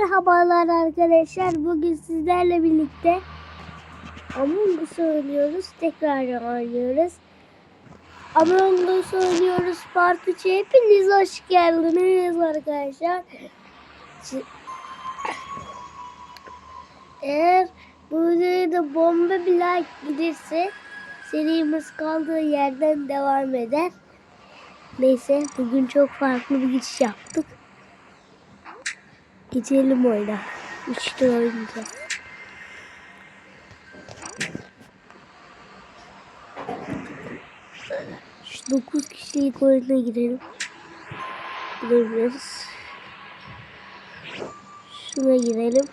Merhabalar arkadaşlar. Bugün sizlerle birlikte Among oynuyoruz. Tekrar oynuyoruz. Among oynuyoruz. Part 3'e hepiniz hoş geldiniz arkadaşlar. Eğer bu videoya da bomba bir like gelirse serimiz kaldığı yerden devam eder. Neyse bugün çok farklı bir geçiş yaptık. Geçelim oyuna. Üçte oynayacağız. Şu 9 kişilik oyuna girelim. Giremiyoruz. Şuna girelim.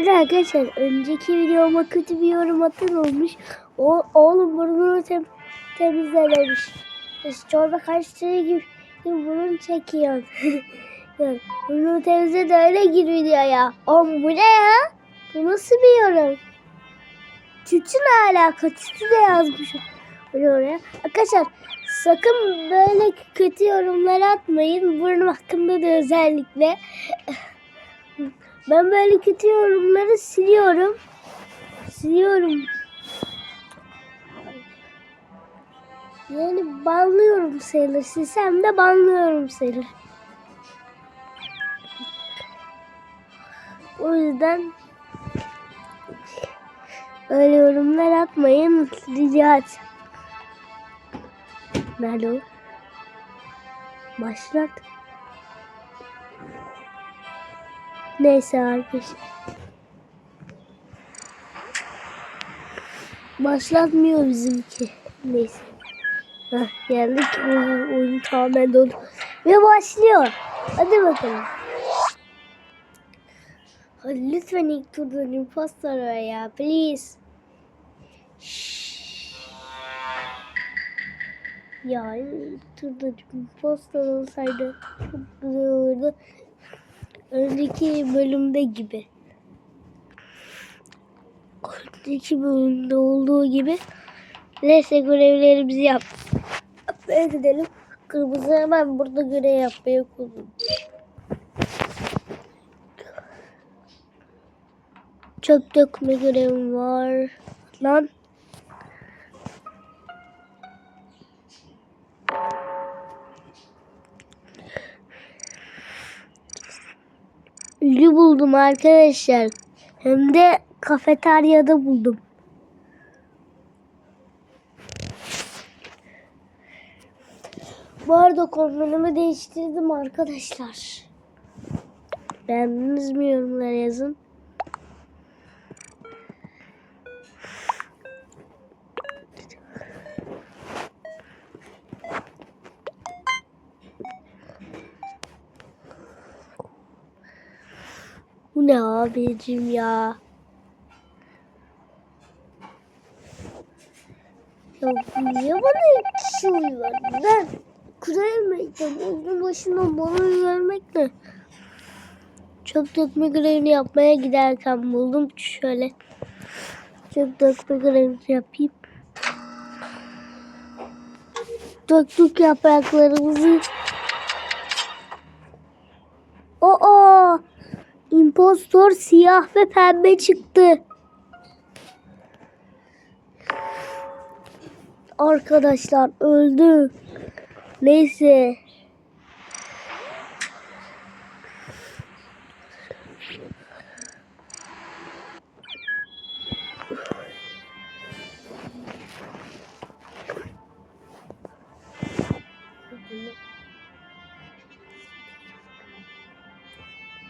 Böyle arkadaşlar önceki videoma kötü bir yorum atan olmuş. O, oğlum burnunu tem, temizle demiş. İşte çorba kaçtığı gibi, gibi burun çekiyor. yani, burnunu temizle de öyle gir videoya. Oğlum bu ne ya? Bu nasıl bir yorum? Tütü ne alaka? Tütü de yazmış. Oraya. Arkadaşlar sakın böyle kötü yorumlar atmayın. Burnum hakkında da özellikle. Ben böyle kötü yorumları siliyorum. Siliyorum. Yani banlıyorum sayılır. Silsem de banlıyorum sayılır. O yüzden öyle yorumlar atmayın. Rica et. Nerede? Başlat. Neyse arkadaşlar. Başlatmıyor bizimki. Neyse. Heh, geldik. Oo, oyun tamamen dolu. Ve başlıyor. Hadi bakalım. Hadi lütfen ilk turdan impostor ya. Please. Ya ilk turda impostor olsaydı çok güzel olurdu. Önceki bölümde gibi. Önceki bölümde olduğu gibi. Neyse görevlerimizi yap. Yapmaya gidelim. Kırmızı hemen burada görev yapmaya kullan. Çöp dökme görevim var. Lan. Ülü buldum arkadaşlar. Hem de kafeteryada buldum. Bu arada kombinimi değiştirdim arkadaşlar. Beğendiniz mi yorumlara yazın. Bu ne abicim ya? Ya niye bana uyuyor? Ben kurayamadım. Onun başına bana vermek ne? Çöp dökme görevini yapmaya giderken buldum şöyle. Çöp dökme görevini yapayım. Döktük yapraklarımızı. Oo! İmpostor siyah ve pembe çıktı. Arkadaşlar öldü. Neyse.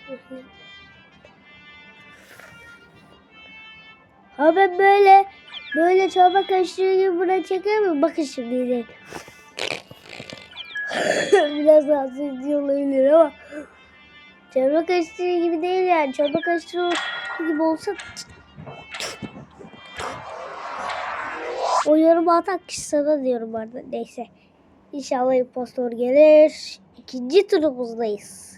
Ha ben böyle böyle çorba kaşığı gibi buna çeker mi? Bakın şimdi de. Biraz rahatsız edici olabilir ama çorba kaşığı gibi değil yani. Çorba kaşığı gibi olsa o yorumu atan kişi sana diyorum arada. Neyse. İnşallah impostor gelir. İkinci turumuzdayız.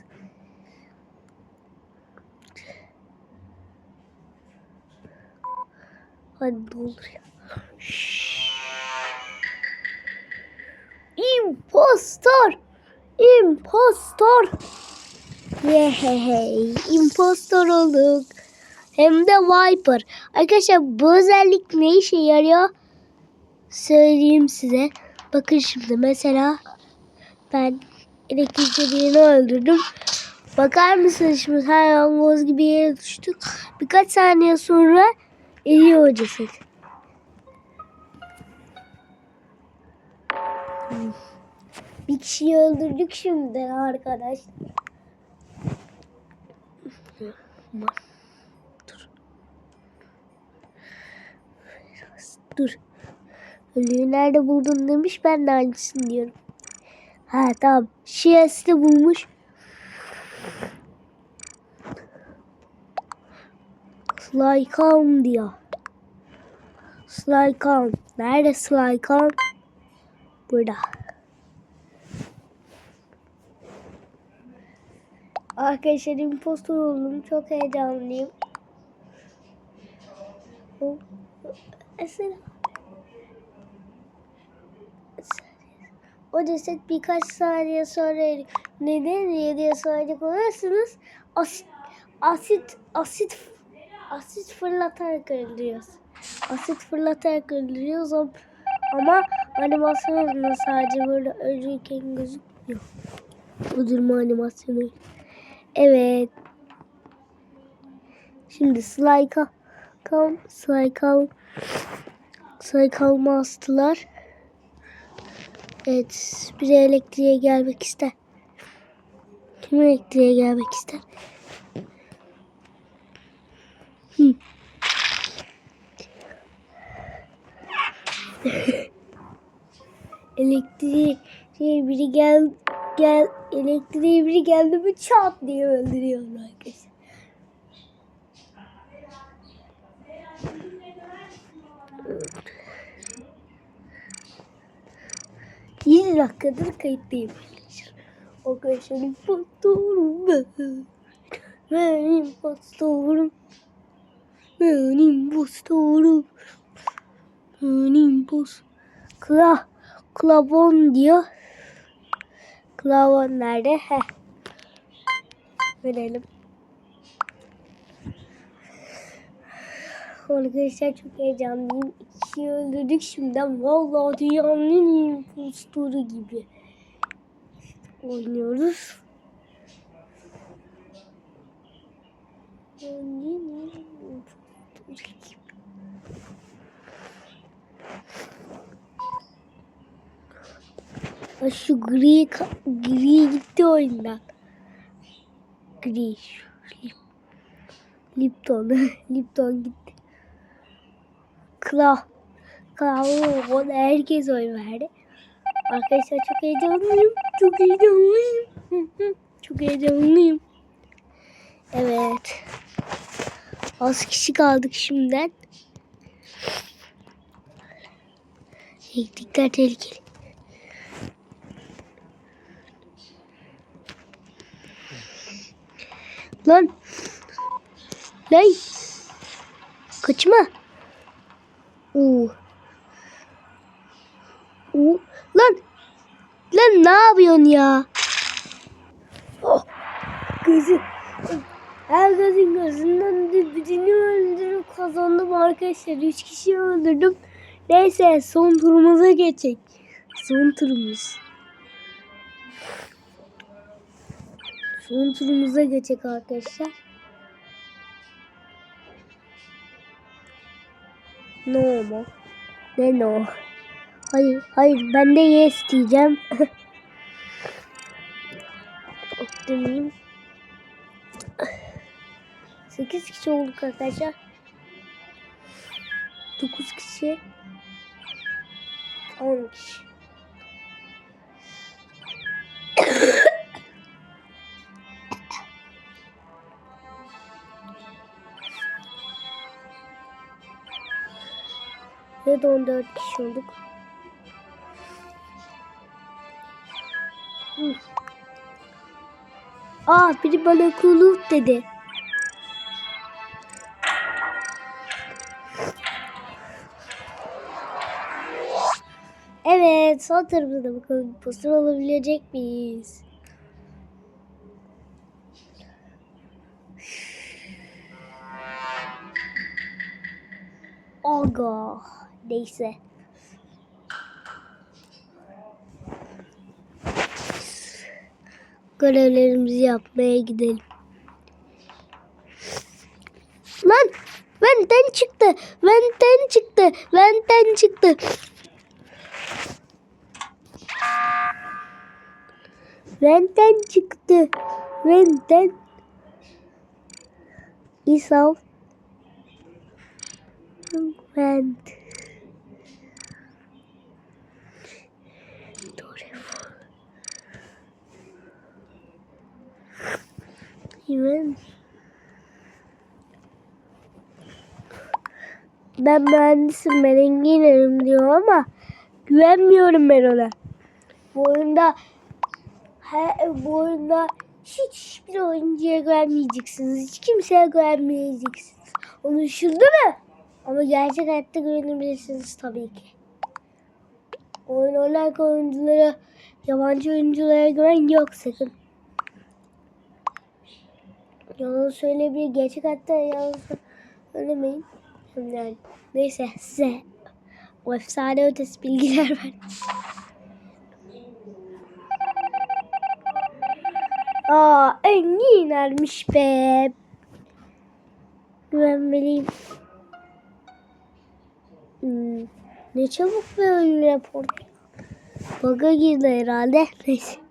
Hadi ne ya. Impostor! Impostor! Yehey! Impostor olduk. Hem de Viper. Arkadaşlar bu özellik ne işe yarıyor? Söyleyeyim size. Bakın şimdi mesela ben elektrikçiliğini öldürdüm. Bakar mısınız şimdi her yangoz gibi yere düştük. Birkaç saniye sonra eriyor o ceset. Bir kişiyi öldürdük şimdi arkadaşlar. Dur. Dur. Ölüyü nerede buldun demiş. Ben de aynısını diyorum. Ha tamam. Şiası da bulmuş. Slycon diyor. Slycon. Nerede Slycon? Burada. Arkadaşlar impostor oldum. Çok heyecanlıyım. O, Esra. O ceset birkaç saniye sonra. Neden diye soracak olursanız asit, asit, asit, asit fırlatarak öldürüyoruz. Asit fırlatarak öldürüyoruz ama, animasyonunda sadece böyle ölürken gözükmüyor. Öldürme animasyonu. Evet. Şimdi slide kal, kal, slide kal, slide kalma astılar. Evet, biri elektriğe gelmek ister. Kim elektriğe gelmek ister? Hı. elektriğe biri gel gel elektriğe biri geldi mi çat diye öldürüyorlar arkadaşlar. Yedi dakikadır kayıttayım arkadaşlar. Arkadaşlar impostorum ben. Ben impostorum. Ben impostorum. Ben impostorum. Kla, klavon diyor. Klavon nerede? Heh. Verelim. Arkadaşlar çok heyecanlıyım. İkiyi öldürdük şimdiden. Vallahi dünyanın impostoru gibi. Oynuyoruz. En iyi impostoru gibi. Ha, Şu gri, gri gitti oyundan. Gri. şu Lip, Lipton. Lipton gitti. Kla. Klavon herkes oy verdi. Arkadaşlar çok heyecanlıyım. Çok heyecanlıyım. çok heyecanlıyım. Evet. Az kişi kaldık şimdiden. Elektrikler tehlikeli. Lan. Lan. Kaçma. Oo. Oo. Lan. Lan ne yapıyorsun ya? Oh. Gözü. Herkesin gözünden de birini öldürüp kazandım arkadaşlar. Üç kişi öldürdüm. Neyse son turumuza geçecek. Son turumuz. Son turumuza geçecek arkadaşlar. No mu? Ne no? Hayır, hayır. Ben de yes diyeceğim. Optimiyim. 8 kişi olduk arkadaşlar. 9 kişi. 10 kişi. Ve de 14 kişi olduk. Aa biri bana kulu dedi. Evet son da bakalım impostor olabilecek miyiz? Neyse. Görevlerimizi yapmaya gidelim. Lan benden çıktı. Benden çıktı. Benden çıktı. Benden çıktı. Benden. İsaf. Ben. Ben. Ben mühendisim ben engineerim diyor ama güvenmiyorum ben ona. Bu oyunda he, bu oyunda hiçbir oyuncuya güvenmeyeceksiniz. Hiç kimseye güvenmeyeceksiniz. Düşündü mü? Ama gerçek hayatta güvenebilirsiniz tabii ki. Oyun oynarken oyunculara, yabancı oyunculara güven yok sakın. Yalan söyleyebilir. Gerçek hayatta yalan söylemeyin. Yani, neyse size o efsane ötesi bilgiler ver. Aa Engin ermiş be. Güvenmeliyim. Hmm, ne çabuk oyun rapor. Bug'a girdi herhalde. Neyse.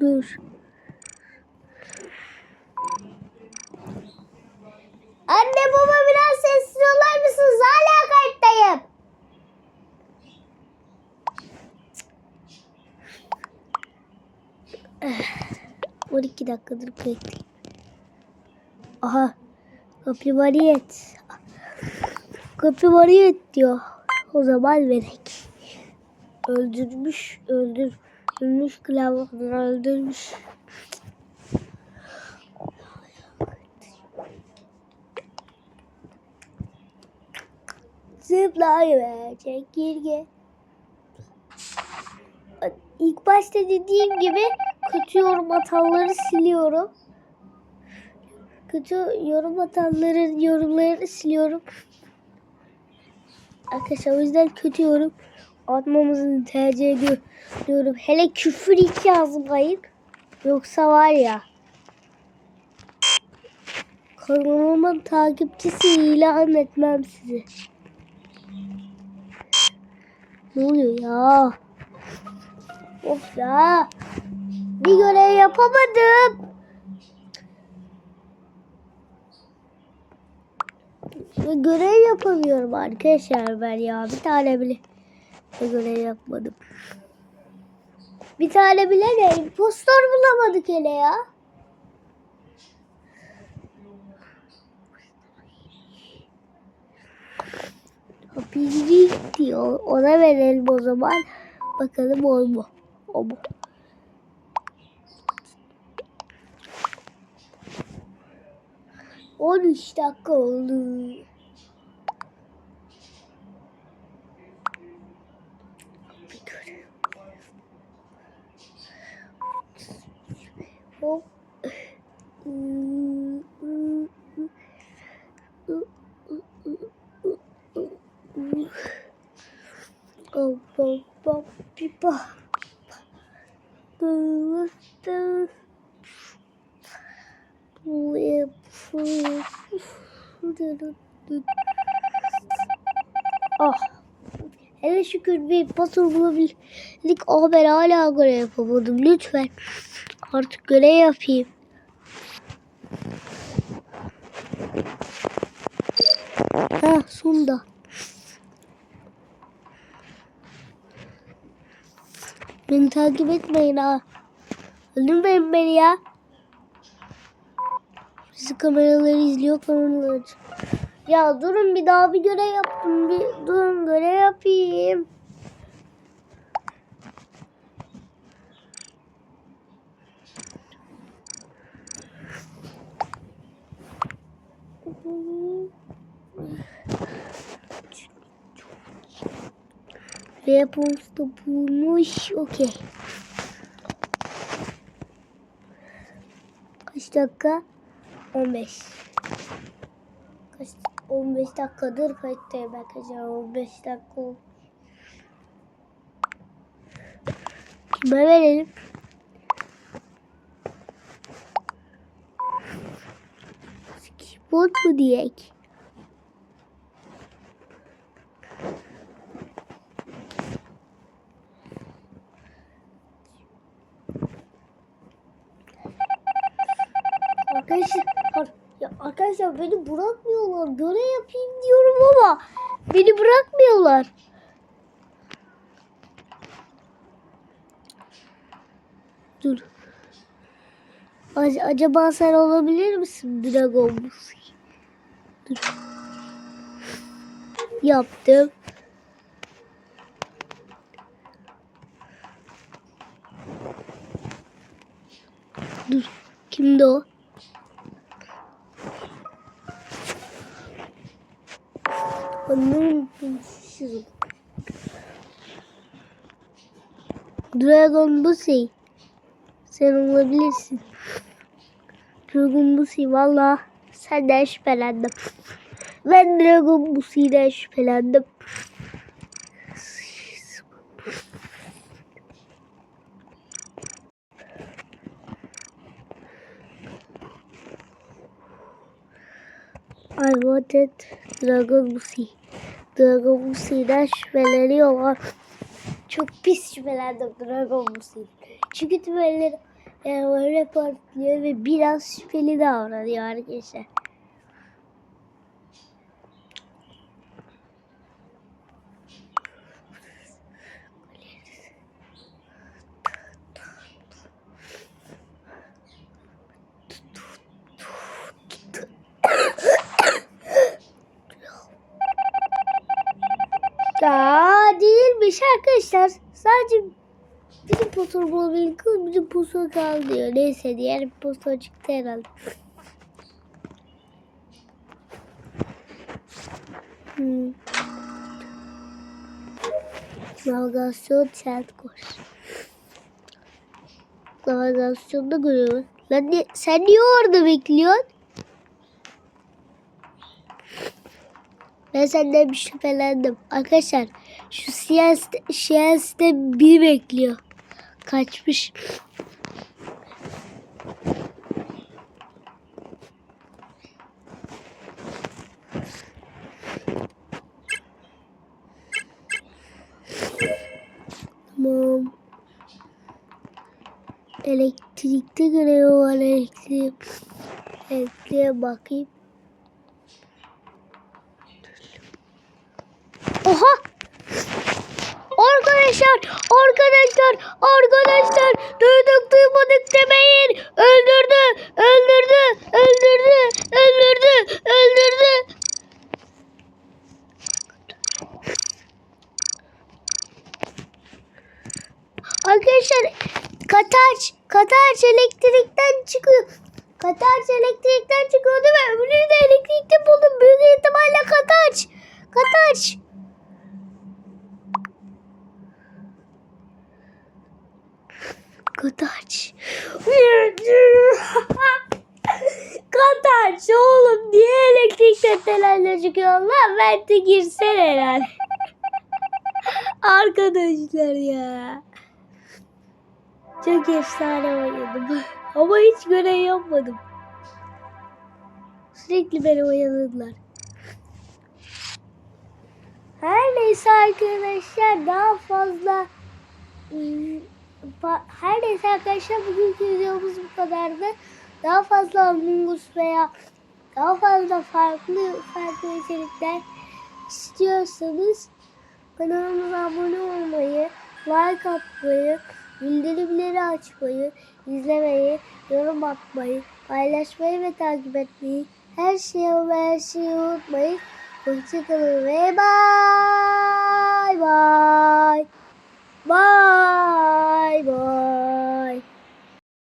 Dur. Anne baba biraz sessiz olar mısınız? Hala kayıttayım. Eh, 12 dakikadır kayıttayım. Aha. Kapibariyet. Kapibariyet diyor. O zaman verek. Öldürmüş, öldürmüş klavyeyi öldürmüş. Zıplayıver çekirge. İlk başta dediğim gibi kötü yorum atanları siliyorum. Kötü yorum atanların yorumlarını siliyorum. Arkadaşlar o yüzden kötü yorum atmamızı tercih ediyorum. Hele küfür hiç yazmayın. Yoksa var ya kanalımın takipçisi ilan etmem sizi. Ne oluyor ya? Of ya. Bir görev yapamadım. Görev yapamıyorum arkadaşlar ben ya. Bir tane bile görev yapmadım. Bir tane bile ne? Impostor bulamadık hele ya. Hapizlik diyor. Ona verelim o zaman. Bakalım o mu? O mu? On üç dakika oldu. Hop. Oh, oh, oh, people. Ah. Hele şükür bir pasör bulabildik. Ama ben hala görev yapamadım. Lütfen. Artık görev yapayım. Ha sonunda. Beni takip etmeyin ha. Öldürmeyin beni ya. Bizi kameraları izliyor kameralar. Ya durun bir daha bir görev yaptım. Bir durun görev yapayım. Weapons bulmuş. Okey. Kaç dakika? 15. Kaç? 15 dakikadır kayıttayım arkadaşlar. 15 dakika oldu. Kime verelim? Skibot mu diyek? Arkadaşlar, ya arkadaşlar beni bırakmıyorlar. Görev yapayım diyorum ama beni bırakmıyorlar. Dur. Ac- acaba sen olabilir misin Dragon Ball? Dur. Yaptım. Dur. Kimdi o? Dragon Ball Sen olabilirsin. Dragon Ball valla senden şüphelendim. Ben Dragon Ball'den şüphelendim. I wanted Dragon Ball Dragon Ball'den şüpheleniyorlar. Çok pis şüphelendim Dragon Ball'dan. Çünkü tümelleri yani öyle patlıyor ve biraz şüpheli davranıyor arkadaşlar. Daha değilmiş arkadaşlar. Sadece bizim postur bulabildik. Postur kaldı diyor. Neyse diğer postur çıktı herhalde. Hmm. Navigasyon sent koş. Navigasyonda görüyorum. Lan ne, sen niye orada bekliyorsun? Ben senden bir şüphelendim. Arkadaşlar şu siyasete, siyasete biri bekliyor. Kaçmış. Tamam. Elektrikte görev var elektrik. Elektriğe bakayım. Oha! Arkadaşlar, arkadaşlar, duyduk duymadık demeyin. Öldürdü, öldürdü, öldürdü, öldürdü, öldürdü. Arkadaşlar Kataç, Kataç elektrikten çıkıyor. Kataç elektrikten çıkıyordu ve öbürünü de elektrikte buldum. Büyük ihtimalle Kataç. Kataç. Kataç. Kataç oğlum niye elektrikten telerle çıkıyor lan? Ben de girsene herhalde. Arkadaşlar ya. Çok efsane oynadım. Ama hiç görev yapmadım. Sürekli beni oyaladılar. Her neyse arkadaşlar daha fazla ıı, her neyse arkadaşlar bugünkü videomuz bu kadardı. Daha fazla Among veya daha fazla farklı farklı içerikler istiyorsanız kanalımıza abone olmayı, like atmayı, bildirimleri açmayı, izlemeyi, yorum atmayı, paylaşmayı ve takip etmeyi her şeyi ve her şeyi unutmayın. Hoşçakalın ve bye bye. Bye bye.